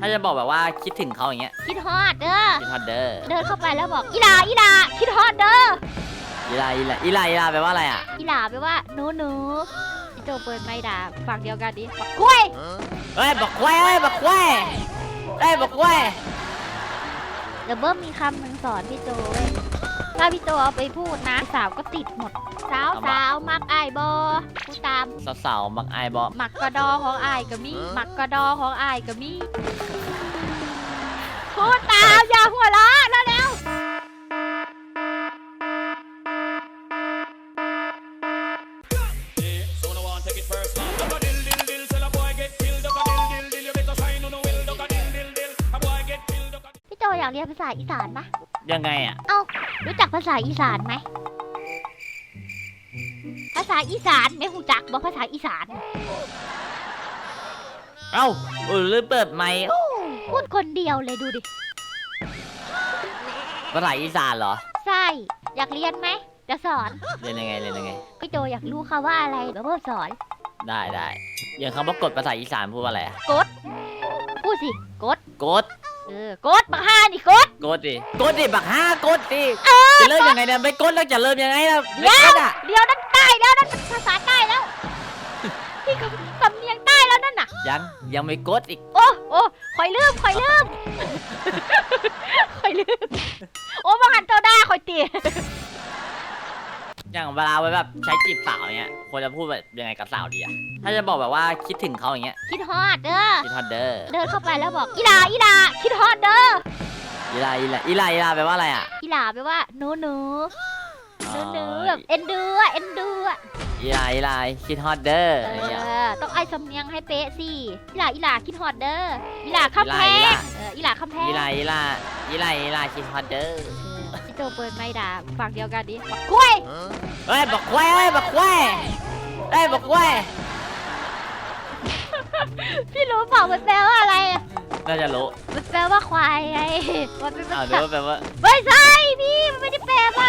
ถ้าจะบอกแบบว่าคิดถึงเขาอย่างเงี้ยคิดฮอดเด้อ คิดฮอตเดอร์เดินเข้าไปแล้วบอกอีหลาอีหลาคิดฮอดเด้อ อีลาอีลาอีลาอีลาแปลว่าอะไรอะอีหลาแปลว่าหนูหนูพี่โจเปิดไม่ด่าฝั่งเดียวกันดิบักกล้วยเฮ้ยบักแควเฮ้ยบักแควเฮ้ยบักแคว เดี๋ยวเบิ้มมีคำหนึ่งสอนพี่โจเว้ย ถ้าพี่โจเอาไปพูดนะสาวก็ติดหมด สาวสาวมักอายบอพูดตามสาวๆมักอายบอหมักกระดอของอายก็มีหมักกระดอของอายก็มีพูดตามอย่าหัวเราะแล้วเร็ว So no one take it first. Duck a dill dill dill, tell a boy get killed. Duck a dill dill dill, you better sign on the will. Duck a dill dill dill, a boy get killed. Duck a พี่โจอยากเรียนภาษาอีสานปะยังไงอะ เอ้า รู้จักภาษาอีสานไหม ภาษาอีสานไม่หูจักบอกภาษาอีสาน เอ้าเออลืมเปิดไมค์พูดคนเดียวเลยดูดิ ภาษาอีสานเหรอ ใช่ อยากเรียนไหมเดี๋ยวสอนเรียนยังไงเรียนยังไง พี่โจอยากรู้ค่ะว่าอะไรเดี๋ยวเพิ่มสอน ได้ได้อย่างคำว่ากดภาษาอีสานพูดว่าอะไรอะพูดสิ กด กด เออกดบักห้านี่กด กดดิกดดิบักห้ากดดิจะเริ่มยังไงเนี่ยไม่กดแล้วจะเริ่มยังไงล่ะเดี๋ไม่ยวกดอะเดี๋ยวนั่นใต้แล้วนั่นภาษาใต้แล้วพี่ก็สำเนียงใต้แล้วนั่นน่ะ ยังยังไม่กดอีก โอ้โอ้คอยลืมคอยลืมคอยลืมโอ้มาหันเจ้าด้าคอยตี อย่างเวลาไว้แบบใช้จีบสาวเนี้ยควรจะพูดแบบยังไงกับสาวดีอะถ้าจะบอกแบบว่าคิดถึงเขาอย่างเงี้ยคิดฮอดเด้อ คิดฮอตเดอร์เดินเข้าไปแล้วบอกอีหลาอีหลาคิดฮอดเด้อ อีลาอีลาอีลาอีลาแปลว่าอะไรอะอีหลาแปลว่าหนูหนูหนูหนูแบบเอ็นดูอะเอ็นดูอะอีลาอีลาคิดฮอตเดอร์เออะไรอย่างเงี้ย อต้องไอ้สำเนียงให้เป๊ะสิอีหลาอีหลาคิดฮอดเด้ออีหลาคำแพอีหลางเอออีหลาคำแพง อีลาอีลาอีลาอีลาคิดฮอตเดอร์พี่ โจเปิดไม่ด่าฝั่งเดียวกันดิบักกล้วยเฮ้ยบักแควเฮ้ยบักแควเฮ้ยบักแควพี่รู้เปล่ามันแปลว่าอะไรอะน่าจะรู้มันแปลว่าควายไงมันเป็นภาอ้าวษาดูว่าแปลว่าไม่ใช่พี่มันไม่ได้แปลว่า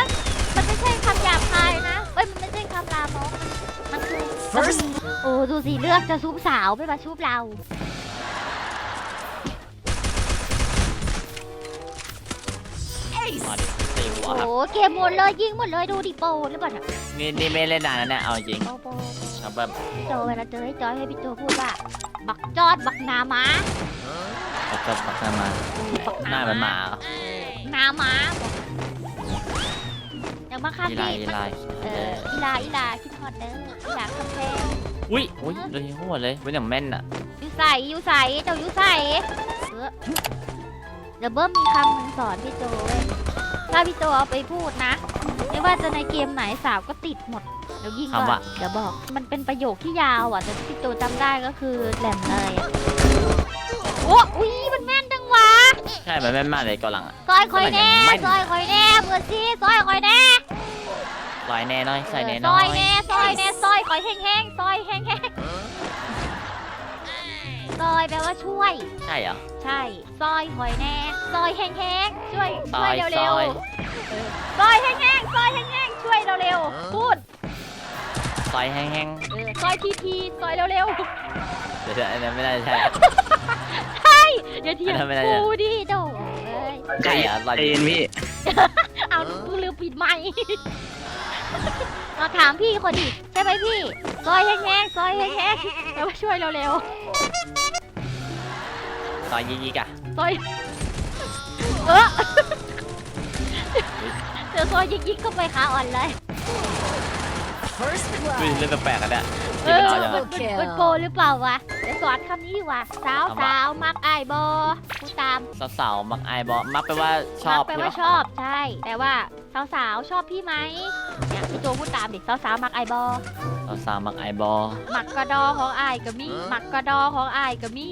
มันไม่ใช่คำหยาบคายนะเอ้ยมันไม่ใช่คำลามกมันคือโอ้ดูสิเลือกจะซุปสาวไม่มาชุบเรา มาดิตีหัว โอ้ครับเกมหมดเลยยิงหมดเลยดูดิโปรหรือเปล่าเนี่ยนี่นี่ไม่เล่นนานแล้วเนี่ยเอาจริงโปรโปรครับแบบพี่โจเวลาเจอให้จอยให้พี่โจพูดว่า บักจอดบักนาม้าแล้วก็ปักหน้ามาบักหน้ามันหมาเหรอนาม้าบอกอย่างมาคาอีเฟ่ลาอีลาเอออีลาอีลาคิดฮอตเด้ออีลาคำแพงอุ้ยอุ้ยโดนยิงหัวเลยเป็นอย่างแม่นอะอยู่ใส่อยู่ใส่เจ้าอยู่ใส่เออเดี๋ยวเบิ้มมีคำหนึ่งสอนพี่โจเว้ย ถ้าพี่โจเอาไปพูดนะ ไม่ว่าจะในเกมไหนสาวก็ติดหมดเดี๋ยวยิงก่คำอว่านเดี๋ยวบอก มันเป็นประโยคที่ยาวอะแต่ที่พี่โจจำได้ก็คือแหลมเลยอะโอ้อุ้ยมันแม่นจังวะใช่ มันแม่นมากเลยเกาหลังอะซอยคอยแน่แม่นซอยคอยแน่เมื่อซี่ซอยคอยแน่ลอยแน่น้อยใส่แน่เออซน้ออยยแน่ซอยแน่ซอยคอยแห้งๆซอยแห้งๆซอยแปลว่าช่วย ใช่เหรอ ใช่ ซอยหอยแน่ซอยแห้งๆช่วยซช่อวยยเร็ซวอย ๆซอยแห้งๆซอยแห้งๆช่วยเร็วๆพูดซอยแห้งเออซอยทีทีซอยเร็วๆเดี๋ยวๆอันนั้นไม่ได้ใช่ ๆใช่เดี๋ยวเทียอันนั้นไม่ได้ กูดิโดเอ้ยใช่เหรอลอยใจเย็นพี่ เอากูลืมปิดไมค์ มาถามพี่คนดิใช่ไหมพี่ ซอยแห้งๆซอยแห้งๆแปลว่าช่วยเร็ว ซอยยิกๆอะๆซอยเออเดี๋ยวซอยยิกๆเข้าไปขาอ่อนเลยอุ้ยเล่นแปลกๆกันเนี่ยเอที่มันอเอาอย่างมันมันมันโปรหรือเปล่าวะเดี๋ยวสอนคำนี้ดีกว่าสาวคำสาว่าวมักอายบอพูดตามสาวๆมักอายบอมักแปลว่าชอบมักแปลว่าชใช่ปะอบใช่ แต่ว่าสาวสาวๆชอบพี่ไหมเนี่ยพี่โจพูดตามดิสาวสาวๆมักอายบอสาวๆมักอายบอมักกระดอของอายก็มีมักกระดอของอายก็มี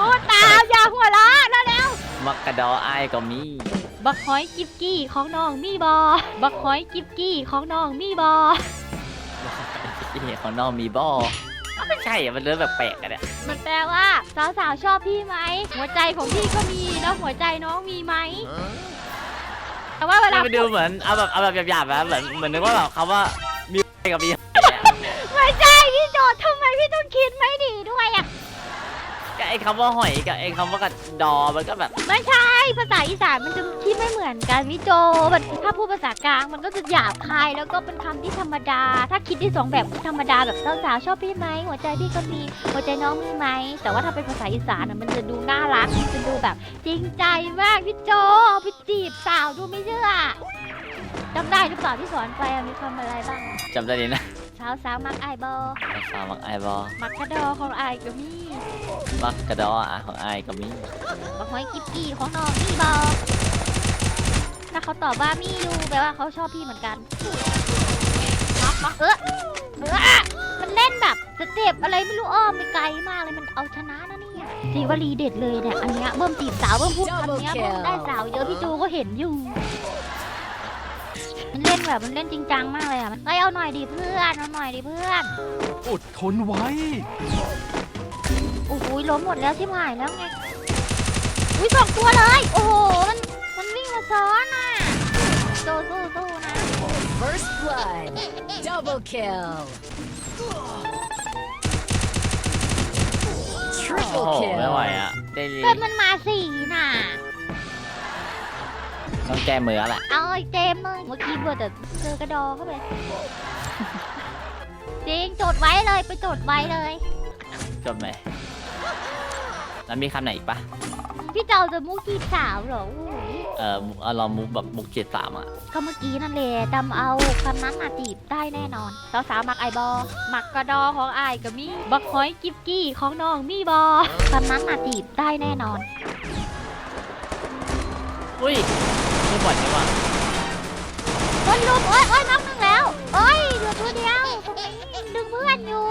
พูดตามอย่าหัวเราะแล้วแล้วมักกระดออายก็มีบักหอยกิบกี้ของน้องมีบอบักหอยกิบกี้ของน้องมีบอที่ของน้องมีบอไม่ใช่อะมันเริ่มแบบแปลกๆกันเนี่ยมันแปลว่าสาวสาวๆชอบพี่ไหมหัวใจของพี่ก็มีแล้วหัวใจน้องมีไหมแต่ว่าเวลามันดูเหมือนเอาแบบเอาแบบหยาบๆนะเหมือนเหมือนนึกว่าแบบคำว่ามีกับมี ไม่ใช่พี่โจทย์ทำไมพี่ต้องคิดไม่ดีด้วยอะ ไอ้คำว่าหอยกับไอ้คำว่ากับดอมันก็แบบไม่ใช่ภาษาอีสานมันจะคิดไม่เหมือนกันพี่โจมันถ้าพูดภาษากลางมันก็จะหยาบคายแล้วก็เป็นคำที่ธรรมดา ถ้าคิดได้สองแบบธรรมดาแบบสาวๆชอบพี่ไหมหัวใจพี่ก็มีหัวใจน้องมีไหมแต่ว่าถ้าเป็นภาษาอีสานน่ะมันจะดูน่ารักมันจะดูแบบ จริงใจมากพี่โจเอาไปจีบสาวดูไม่เชื่อจำได้หรือเปล่าที่สอนไปอะมีคำอะไรบ้างจำได้ดีนะ สาวสาวมักไอายบอสาวมักไอบอมักกระดอของไอายก็มีมักกระดออะของไอกับมิบักหอยกิบกี้ของน้องมีบอถ้าเขาตอบว่ามีอยู่แปลว่าเขาชอบพี่เหมือนกันมักมักเออเออมันเล่นแบบสเต็ปอะไรไม่รู้อ้อมไปไกลมากเลยมันเอาชนะนะเนี่ยจีวลีเด็ดเลยเนี่ยอันเนี้ยเบิ่มจีบสาวเบิ่มพูดคำเนี้ยเบิ่มได้สาวเยอะพี่จูก็เห็นอยู่ มันเล่นแบบมันเล่นจริงจังมากเลยอะมันเอ้ยเอาหน่อยดิเพื่อนเอาหน่อยดิเพื่อน อดทนไว้ โอ้โหล้มหมดแล้วชิบหายแล้วไง อุ้ยสองตัวเลย โอ้โห มัน มันวิ่งมาซ้อนอะโซสู้สู้นะ First blood. Double kill. โอ้โห Triple ไม่ไหว kill. อะ ได้ลีเพื่อนมันมาสี่น่ะ ต้องแก้มือแล้วแหละเอาไอ้เจมส์เลยเมื่อกี้เบอร์แต่เจอกระดอเข้าไปจริงจดไว้เลยไปจดไว้เลย จบไหมแล้วมีคำไหนอีกปะพี่เจ้าจะมุกจีบสาวเหรอโอ้ยเออเอาลองมุกแบบมุกเจ็ดสามอะก็เมื่อกี้นั่นแหละดำเอาคำนั้นมาจีบได้แน่นอนสาวสาวๆมักไอบอมักกระดอของไอายกับมี่บักหอยกิบกี้ของน้องมี่บอคำนั้นมาจีบได้แน่นอนอุ้ย ไม่บ่นใช่ปะคนลุมโอ้ยโอ้ยน็อกหนึ่งแล้วโอ้ยเหลือตัวเดียวตรงนี้ดึงเพื่อนอยู่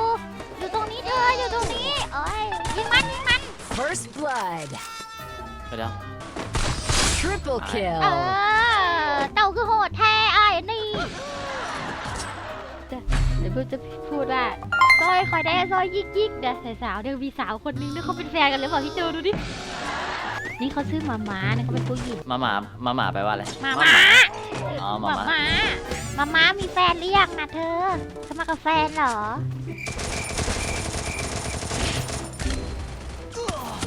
อยู่ตรงนี้เธออยู่ตรงนี้โอ้ยยิงมันยิงมัน First blood. ไปแล้ว Triple เอ kill. อเต่าคือโหดแท้ไอ้นี่จะเดี๋ยวพูดจะพูดว่าซอยคอยได้ซอยยิกยิกเดี๋ยวสาวๆเดี๋ยวมีสาวคนนึงเนี่ยเขาเป็นแฟนกันหรือเปล่าพี่โจดูดิ นี่เขาชื่อหมาม้าเนี่ยเขาเป็นผู้หญิงมาหมามาหมาไปลว่าอะไรหมาม้าอ๋อหมามาหมาม้าหมาม้ามีแฟนหรือยังนะเธอจะมากับแฟนเหรอ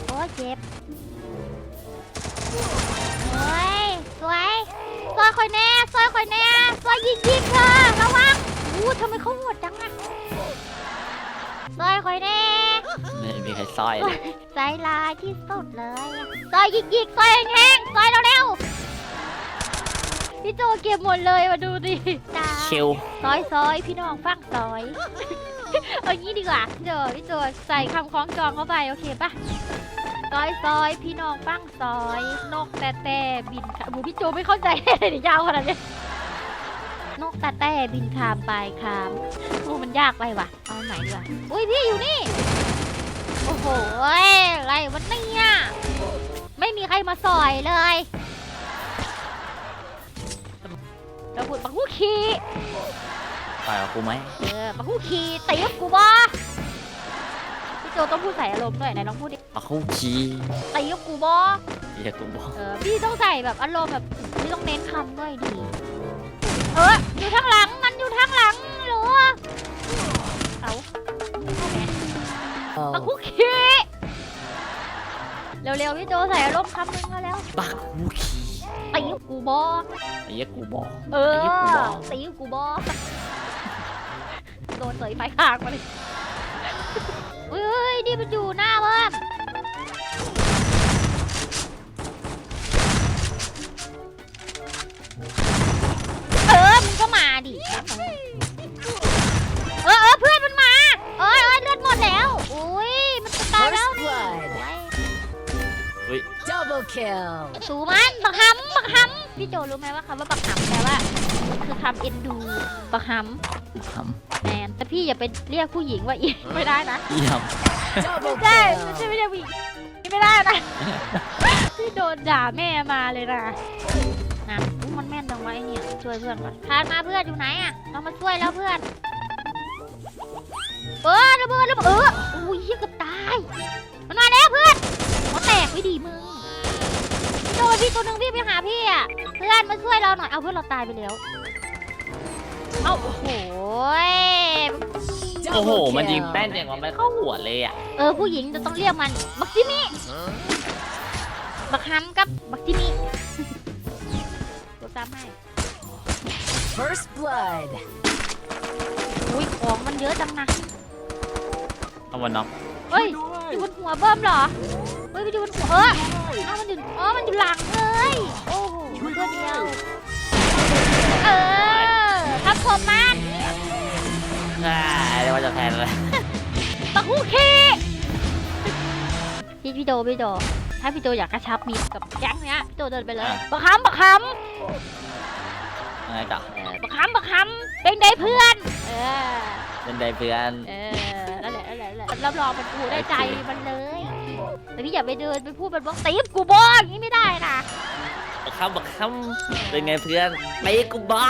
โอ้ยเจ็บโอ้ยสวยซอยคอยแน่ซอยคอยแน่ซอยยิงยิงเธอระวังอู้ทำไมเขาโหดจังอะซอยคอยแน่ ไม่ มีใครสร้อยเลยใจลายที่สุดเลยอะซอยยิงยิงซอยแห้งๆซอยเร็วๆพี่โจเก็บหมดเลยมาดูดิจ้าชิลซอยซอยพี่น้องฟังซอยเอางี้ดีกว่าเดี๋ยวพี่โจใส่คำคล้องจองเข้าไปโอเคปะซอยซอยพี่น้องฟังซอยนกแต่แต่บินค่ะโอ้โหพี่โจไม่เข้าใจเลยยาวขนาดนี้นกแต่แต่บินคามไปคามโอ้มันยากไปว่ะ เอาไหนดีกว่าอุ้ยพี่อยู่นี่ โอ้โหอะไรวันนี้อะไม่มีใครมาซอยเลยเราพูดบักฮู้ขี้ไปกับกูไหมเออมาคู่ขี่ตีกับกูบอพี่โจต้องพูดใส่อารมณ์ด้วยไหนลองพูดดิมาคู่คีตีกับกูบอเฮียกูบอกเออพี่ต้องใส่แบบอารมณ์แบบพี่ต้องเน้นคำด้วยดีเอออยู่ทางหลังมันอยู่ทางหลังหรือวะเอา มา Oh. คู่ขี่เร็วๆพี่โจใส่อารมณ์คำนึงมาแล้วบักคู่คีตีกับกูบอไอ้เหี้ยกูบอกเออตีกับกูบอโดนเสยไฟข้างมาเลยเฮ้ยนี่มันอยู่หน้าเบิ้มเออมึงก็มาดิ kill. สูมันบักหำบักหำพี่โจรู้ไหมว่าคำว่าบักหำแปลว่า คือคำเอ็นดูบักหทำแมนแต่พี่อย่าไปเรียกผู้หญิงว่าอีไม่ได้นะำเยี่ยม Double ใช่ไม่ใช่ kill. ไม่ได้ผู้หญิงไม่ได้นะพี่โดนด่าแม่มาเลยนะนะอุ๊ยมันแม่นจังวะไอเนี่ยช่วยเพื่อนก่อนพานมาเพื่อนอยู่ไหนอะเรามาช่วยแล้วเพื่อนเออระเบิดระเบิดเอออุ้ยเหี้ยเกือบตายมันมาแล้วเพื่อนหัวแตกไม่ดีมึงพี่โดนพี่ตัวหนึ่งพี่ไปหาพี่อะเพื่อนมาช่วยเราหน่อยเอาเพื่อนเราตายไปแล้วเอาโอ้โหโอ้โห มันยิงแป้นอย่างว่ามันเข้าหัวเลยอะเออผู้หญิงจะต้องเรียกมันบักจิมิบักฮัมกับบักจิมิตัวตามให้ First blood. อุ้ยของมันเยอะจังนะข้างบนน้องเฮ้ยอยู่บนหัวเบิ้มเหรอ เฮ้ยไปดูบนหัวเออเอามันอยู่อ๋อมันอยู่หลังเลยโอ้โหตัวเดียวเออทำผมมันอ่าเรียกว่าจะแทนเลยตะคุเคพี่พี่โดพี่โดถ้าพี่โดอยากกระชับมิตรกับแก๊งเนี้ยพี่โดเดินไปเลยอะบักคำบักคยังไงต่อำบักคำบักคำเป็นไงเพื่อน เออเป็นได้เพื่อน เออนั่นแหละนั่นแหละนั่นแหละรับรองมันกูได้ใจมันเลย แต่พี่อย่าไปเดินไปพูดมันบอกตีบกูบ้าอย่างนี้ไม่ได้นะ บักคำบักคำเป็นไงเพื่อนไปกูบ้า